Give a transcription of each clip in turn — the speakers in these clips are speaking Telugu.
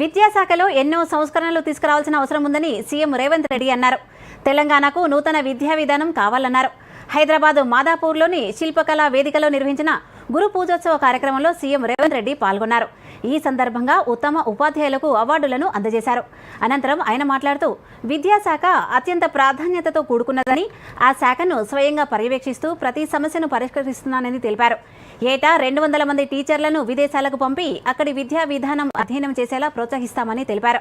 విద్యాశాఖలో ఎన్నో సంస్కరణలు తీసుకురావాల్సిన అవసరం ఉందని సీఎం రేవంత్ రెడ్డి అన్నారు. తెలంగాణకు నూతన విద్యా విధానం కావాలన్నారు. హైదరాబాద్ మాదాపూర్లోని శిల్పకళా వేదికలో నిర్వహించిన గురు పూజోత్సవ కార్యక్రమంలో సీఎం రేవంత్ రెడ్డి పాల్గొన్నారు. ఈ సందర్భంగా ఉత్తమ ఉపాధ్యాయులకు అవార్డులను అందజేశారు. అనంతరం ఆయన మాట్లాడుతూ విద్యాశాఖ అత్యంత ప్రాధాన్యతతో కూడుకున్నదని ఆ శాఖను స్వయంగా పర్యవేక్షిస్తూ ప్రతి సమస్యను పరిష్కరిస్తున్నానని తెలిపారు. ఏటా రెండు వందల మంది టీచర్లను విదేశాలకు పంపి అక్కడి విద్యా విధానం అధ్యయనం చేసేలా ప్రోత్సహిస్తామని తెలిపారు.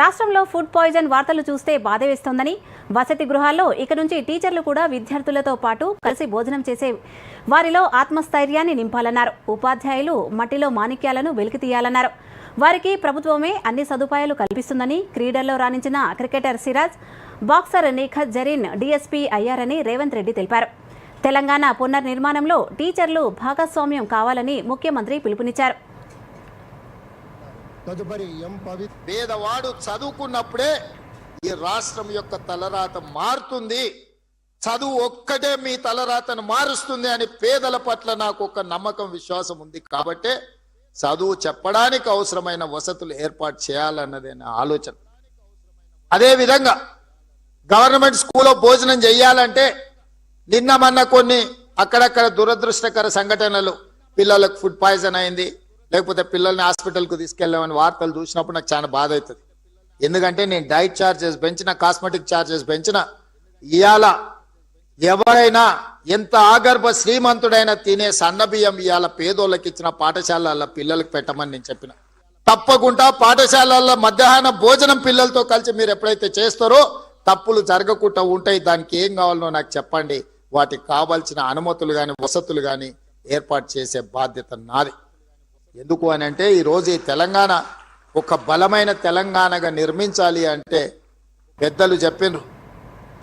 రాష్ట్రంలో ఫుడ్ పాయిజన్ వార్తలు చూస్తే బాధ వేస్తోందని వసతి గృహాల్లో ఇక నుంచి టీచర్లు కూడా విద్యార్థులతో పాటు కలిసి భోజనం చేసే వారిలో ఆత్మస్థైర్యాన్ని నింపాలన్నారు. ఉపాధ్యాయులు మట్టిలో మాణిక్యాలను వెలికితీయాలన్నారు వారికి ప్రభుత్వమే అన్ని సదుపాయాలు కల్పిస్తుందని క్రీడల్లో రాణించిన cricketer Siraj boxer Nikhat Zareen DSP అయ్యారని రేవంత్ రెడ్డి తెలిపారు. తెలంగాణ పునర్నిర్మాణంలో టీచర్లు భాగస్వామ్యం కావాలని ముఖ్యమంత్రి పిలుపునిచ్చారు. తదుపరి పేదవాడు చదువుకున్నప్పుడే ఈ రాష్ట్రం యొక్క తలరాత మారుతుంది. చదువు ఒక్కటే మీ తలరాతను మారుస్తుంది అని పేదల పట్ల నాకు ఒక నమ్మకం విశ్వాసం ఉంది. కాబట్టే చదువు చెప్పడానికి అవసరమైన వసతులు ఏర్పాటు చేయాలన్నదే నా ఆలోచన. అదేవిధంగా గవర్నమెంట్ స్కూల్లో భోజనం చేయాలంటే నిన్న మొన్న కొన్ని అక్కడక్కడ దురదృష్టకర సంఘటనలు పిల్లలకు ఫుడ్ పాయిజన్ అయింది లేకపోతే పిల్లల్ని హాస్పిటల్కు తీసుకెళ్ళామని వార్తలు చూసినప్పుడు నాకు చాలా బాధ అవుతుంది. ఎందుకంటే నేను డైట్ ఛార్జెస్ పెంచిన కాస్మెటిక్ ఛార్జెస్ పెంచిన ఇవాళ ఎవరైనా ఎంత ఆగర్భ శ్రీమంతుడైనా తినే సన్న బియ్యం ఇవాళ పేదోళ్ళకి ఇచ్చిన పాఠశాలల పిల్లలకు పెట్టమని నేను చెప్పిన. తప్పకుండా పాఠశాలల మధ్యాహ్న భోజనం పిల్లలతో కలిసి మీరు ఎప్పుడైతే చేస్తారో తప్పులు జరగకుండా ఉంటాయి. దానికి ఏం కావాలనో నాకు చెప్పండి. వాటికి కావాల్సిన అనుమతులు కానీ వసతులు కానీ ఏర్పాటు చేసే బాధ్యత నాది. ఎందుకు అని అంటే ఈరోజు ఈ తెలంగాణ ఒక బలమైన తెలంగాణగా నిర్మించాలి అంటే పెద్దలు చెప్పినారు.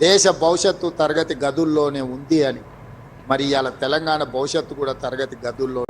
దేశ భవిష్యత్తు తరగతి గదుల్లోనే ఉంది అని. మరి ఇవాళ తెలంగాణ భవిష్యత్తు కూడా తరగతి గదుల్లో